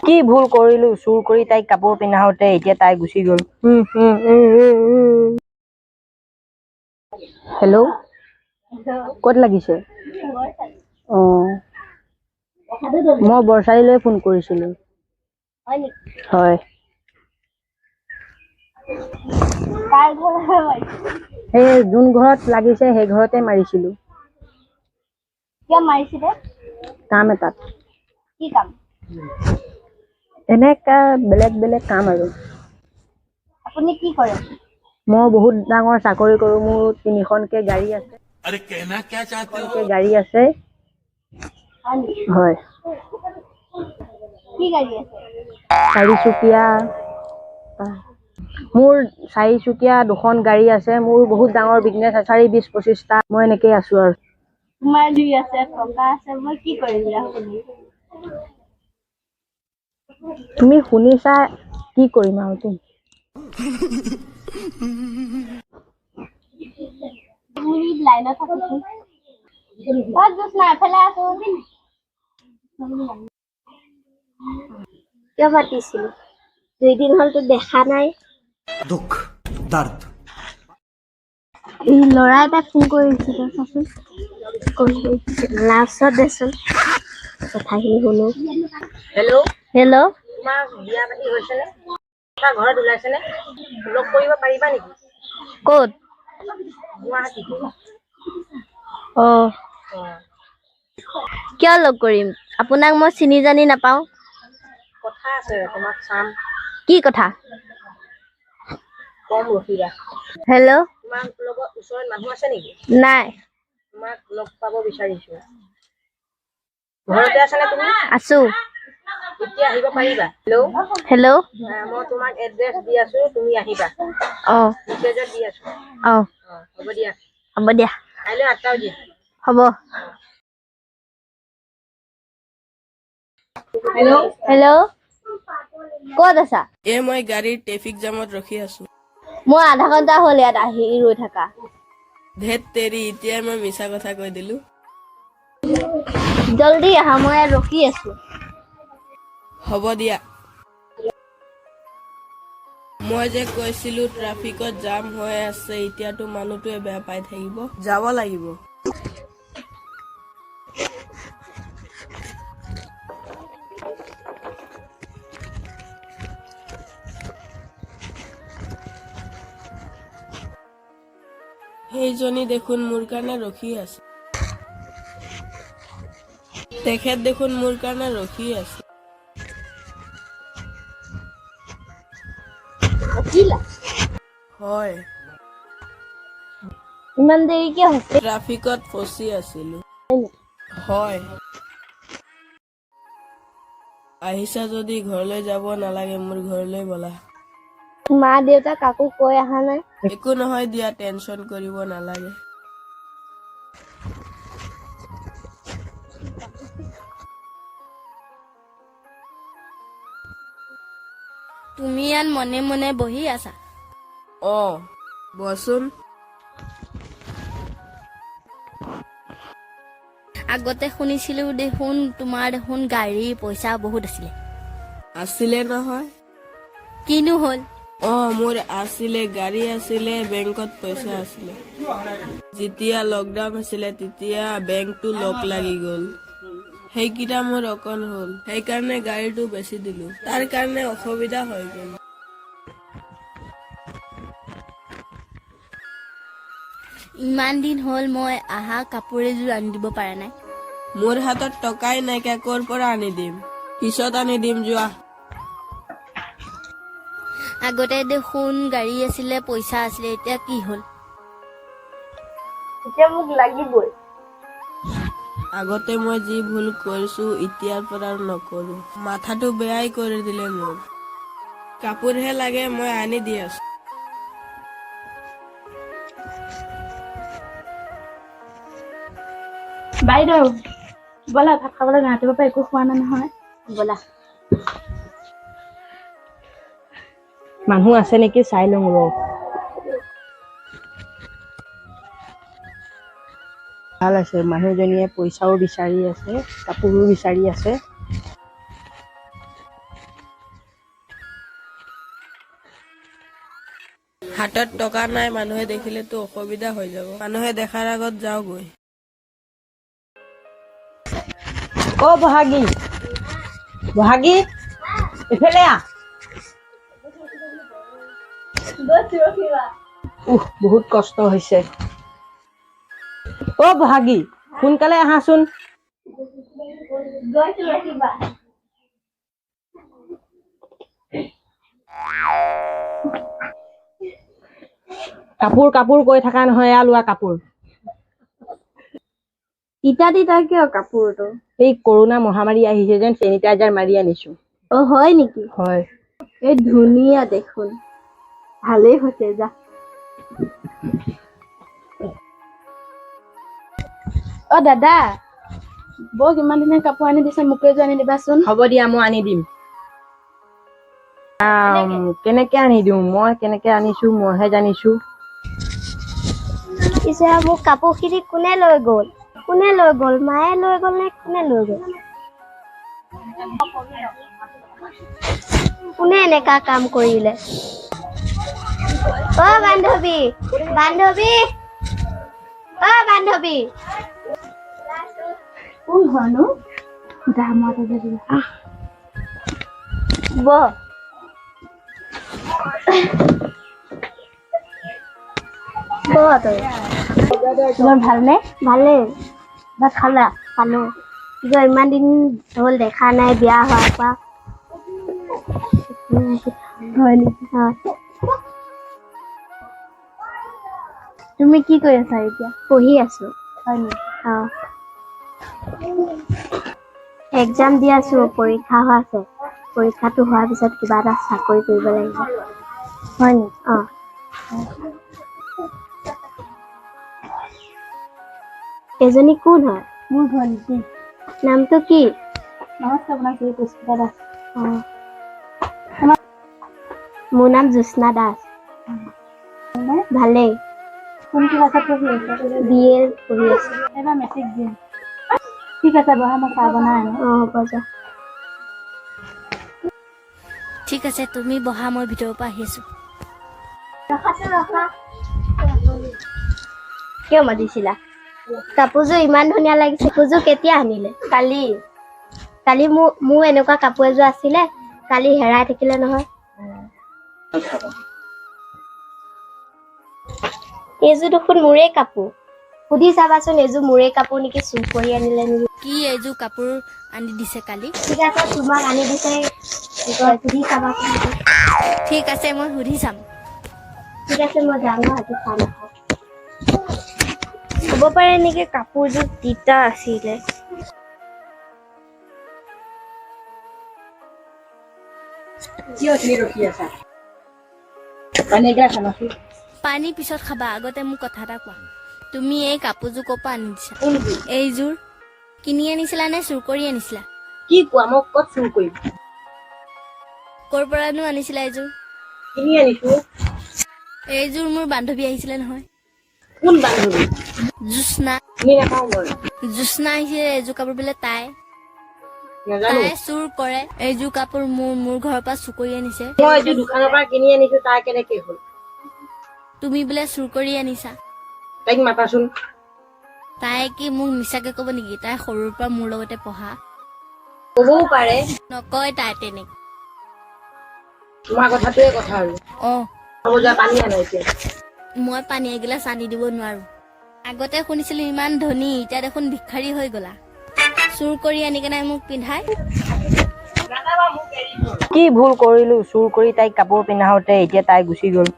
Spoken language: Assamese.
কি ভুল কৰিলো? চুৰ কৰি তাইক কাপোৰ পিন্ধাওতে এতিয়া তাই গুচি গ'ল। হেল্ল' ক'ত লাগিছে? অ। মই বৰচাৰিলৈ ফোন কৰিছিলো। হয়। সেই যোন ঘৰত লাগিছে সেই ঘৰতে মাৰিছিলে? কাম এটাত। কি কাম? এনেকা বেলেগ বেলেগ কাম আৰু। আপুনি কি কৰে? মই বহুত ডাঙৰ চাকৰি কৰো মোৰ তিনিখনকে গাড়ী আছে। গাড়ী আছে। হয় চাৰিচুকীয়া। মোৰ চাৰিচুকীয়া দুখন গাড়ী আছে মোৰ বহুত ডাঙৰ বিজনেছ আছে চাৰি বিশ পঁচিছটা। মই এনেকেই আছো আৰু। তুমি শুনিছা কি কৰিম আৰু তুমি? কিয় পাতিছিলো দুইদিন দেখা নাই। দুখ দাৰ্দ। এই ল'ৰা এটা ফোন কৰিছিল চাচোন। লাষ্টত দেচোন। কথাখিনি শুনো। হেল্ল' হেল্ল' তোমাৰ বিয়া পাতি হৈছেনে? তোমাৰ ঘৰত ওলাইছেনে? লগ কৰিব পাৰিবা নেকি? ক'ত? গুৱাহাটীত। অঁ। কিয় লগ কৰিম? আপোনাক মই চিনি জানি নাপাওঁ। কথা আছে তোমাক চাম। কি কথা? কম ৰখিবা। হেল্ল' তোমাৰ লগত ওচৰত মানুহ আছে নেকি? নাই। তোমাক লগ পাব বিচাৰিছো। ঘৰতে আছানে তুমি? আছো। এতিয়া আহিব পাৰিবা। হেল্ল' হেল্ল' আহ, মই তোমাক এড্ৰেছ দি আছো তুমি আহিবা। অঁ। মেছেজত দি আছো। অঁ। অ হ'ব দিয়া। হ'ব দিয়া। কাইলৈ আঠটা বাজি হ'ব। হেল্ল' ক'ত আছা? এ মই গাড়ীৰ ট্ৰেফিক জামত ৰখি আছো। মই আধা ঘণ্টা হ'ল ইয়াত আহি ৰৈ থাকা। ধেত তেৰি এতিয়াই মই মিছা কথা কৈ দিলো। জল্দি আহা মই ইয়াত ৰখি আছো। হ'ব দিয়া। মই যে কৈছিলো ট্ৰাফিকত জাম হৈ আছে, এতিয়াতো মানুহটোৱে বেয়া পাই থাকিব। যাব লাগিব। সেইজনী দেখোন মোৰ কাৰণে ৰখি আছে। তেখেত দেখোন মোৰ কাৰণে ৰখি আছে। হয়। ইমান দেৰিকে হৈছে? ট্ৰাফিকত ফচি আছিলো। হয়। আহিছা যদি ঘৰলৈ যাব নালাগে মোৰ ঘৰলৈ ব'লা। মা দেউতা কাকো কৈ অহা নাই? একো নহয় দিয়া টেনচন কৰিব নালাগে। তুমি ইয়াত মনে মনে বহি আছা। অ বচোন। আগতে শুনিছিলো দেখোন তোমাৰ দেখোন গাড়ী পইচা বহুত আছিলে। আছিলে নহয়। কিনো হ'ল? অ মোৰ আছিলে গাড়ী আছিলে বেংকত পইচা আছিলে। যেতিয়া লকডাউন আছিলে তেতিয়া বেংকটো লক লাগি গ'ল। সেইকেইটা মোৰ অকণ হ'ল। সেইকাৰণে গাড়ীটো বেচি দিলো। তাৰ কাৰণে অসুবিধা হৈ গ'ল। ইমান দিন হ'ল মই আহা কাপোৰ এযোৰ আনি দিব পৰা নাই। মোৰ হাতত টকাই নাইকিয়া ক'ৰ পৰা আনি দিম। পিছত আনি দিম যোৱা। আগতে দেখোন গাড়ী আছিলে পইচা আছিলে এতিয়া কি হ'ল? এতিয়া মোক লাগিবই। আগতে মই যি ভুল কৰিছো এতিয়াৰ পৰা আৰু নকৰো। মাথাটো বেয়াই কৰি দিলে মোৰ। কাপোৰহে লাগে মই আনি দি আছো। বাইদেউ ব'লা ভাত খাবলৈ ৰাতিপুৱাৰ পৰা একো খোৱা নাই নহয়। ব'লা। মানুহ আছে নেকি? চাই লওঁ ৰ ভালো আছে মানুহজনীয়ে পইচাও বিচাৰি আছে কাপোৰো বিচাৰি আছে। হাতত টকা নাই মানুহে দেখিলেতো অসুবিধা হৈ যাব। মানুহে দেখাৰ আগত যাওঁগৈ। অ বহাগী। বহাগী ইফালে আহ। বহুত কষ্ট হৈছে। অ বহাগী সোনকালে আহাচোন। কাপোৰ কাপোৰ কৈ থকা নহয় এয়া লোৱা কাপোৰ। তিতা তিতা কিয় কাপোৰটো? এই কৰোণা মহামাৰী আহিছে যেন চেনিটাইজাৰ মাৰি আনিছো। অ হয় নেকি? হয়। এই ধুনীয়া দেখোন। ভালেই হৈছে যা। অ দাদা। বৌক ইমান ধুনীয়া কাপোৰ আনি দিছে মোকো এযোৰ আনি দিবাচোন। হ'ব দিয়া মই আনি দিম। কেনেকে? আনি দিওঁ? মই কেনেকে আনিছো মইহে জানিছো। পিছে মোক কাপোৰখিনি কোনে লৈ গ'ল? কোনে লৈ গ'ল? মায়ে লৈ গ'ল নে কোনে লৈ গ'ল? কোনে এনেকা কাম কৰিলে? অ বান্ধৱী। বান্ধৱী। অ বান্ধৱী। দা মই তাতে দিবা বহ বহ তই তোমাৰ ভালনে ভালেই ভাত খালা খালো কিয় ইমান দিন হ'ল দেখা নাই বিয়া হোৱাৰ পৰা হয় নেকি? হয়। তুমি কি কৰি আছা এতিয়া? পঢ়ি আছো। হয় নেকি? অ। এক্সাম দি আছো পৰীক্ষা হৈ আছে। পৰীক্ষাটো হোৱাৰ পিছত কিবা এটা চাকৰি কৰিব লাগিব। হয় নেকি অ। এজনী কোন হয়? মোৰ ভণ্টি। নামটো কি? নমস্কাৰ আপোনাক শ্ৰী পুষ্পিতা দাস। মোৰ নাম জ্যোৎস্না দাস। ভালেই। কোন ক্লাছত পঢ়ি আছে? বি এ পঢ়ি আছো। মেট্ৰিক দিম ঠিক আছে বহা মই চাহ বনাই আনো অ হ'ব যা। ঠিক আছে তুমি বহা মই ভিতৰৰ পৰা আহি আছো। কিয় মাতিছিলা? কাপোৰযোৰ ইমান ধুনীয়া লাগিছে কাপোৰযোৰ কেতিয়া আনিলে? কালি কালি মোৰ মোৰ এনেকুৱা কাপোৰ এযোৰ আছিলে কালি হেৰাই থাকিলে নহয়। এইযোৰ দেখোন মোৰে কাপোৰ। সুধি চাবাচোন এইযোৰ মোৰে কাপোৰ নেকি চুৰ কৰি আনিলে নেকি? কি এইযোৰ কাপোৰ আনি দিছে কালি? ঠিক আছে তোমাক আনি দিছে সুধি চাবাচোন ঠিক আছে মই সুধি চাম। ঠিক আছে মই যাম আজি চাম হ'ব পাৰে নেকি কাপোৰযোৰ তিতা আছিলে? পানী পিছত খাবা আগতে মোক কথা এটা কোৱা। তুমি এই কাপোৰযোৰ ক'ৰ পৰা আনি দিছা কোনযোৰ এইযোৰ কিনি আনিছিলা নে চুৰ কৰি আনিছিলা? কি কোৱা মই ক'ত চুৰ কৰিম? ক'ৰ পৰানো আনিছিলা এইযোৰ কিনি আনিছো। এইযোৰ মোৰ বান্ধৱী আহিছিলে নহয়। কোন বান্ধৱী? জ্যোৎস্না চিনি নাপাওঁ মই জ্যোৎস্না আহিছিলে এইযোৰ কাপোৰ বোলে তাই। তাই চুৰ কৰে। এইযোৰ কাপোৰ মোৰ মোৰ ঘৰৰ পৰা চুৰ কৰি আনিছে। মই এইযোৰ দোকানৰ পৰা কিনি আনিছো তাৰ কেনেকে হ'ল? তুমি বোলে চুৰ কৰি আনিছা। তাইক মাতাচোন। তাই কি মোক মিছাকে ক'ব নেকি? তাই সৰুৰ পৰা মোৰ লগতে পঢ়া। ক'বও পাৰে। নকয় তাই তেনেকে তোমাৰ কথাটোৱে কথা আৰু। অঁ। হ'ব যোৱা পানী আনা এতিয়া। মই পানী এগিলাচ আনি দিব নোৱাৰো। আগতে শুনিছিলো ইমান ধনী এতিয়া দেখোন ভিক্ষাৰী হৈ গলা। চুৰ কৰি আনি কেনে মোক পিন্ধাই। কি ভুল কৰিলো? চুৰ কৰি তাইক কাপোৰ পিন্ধাওতে এতিয়া তাই গুচি গ'ল।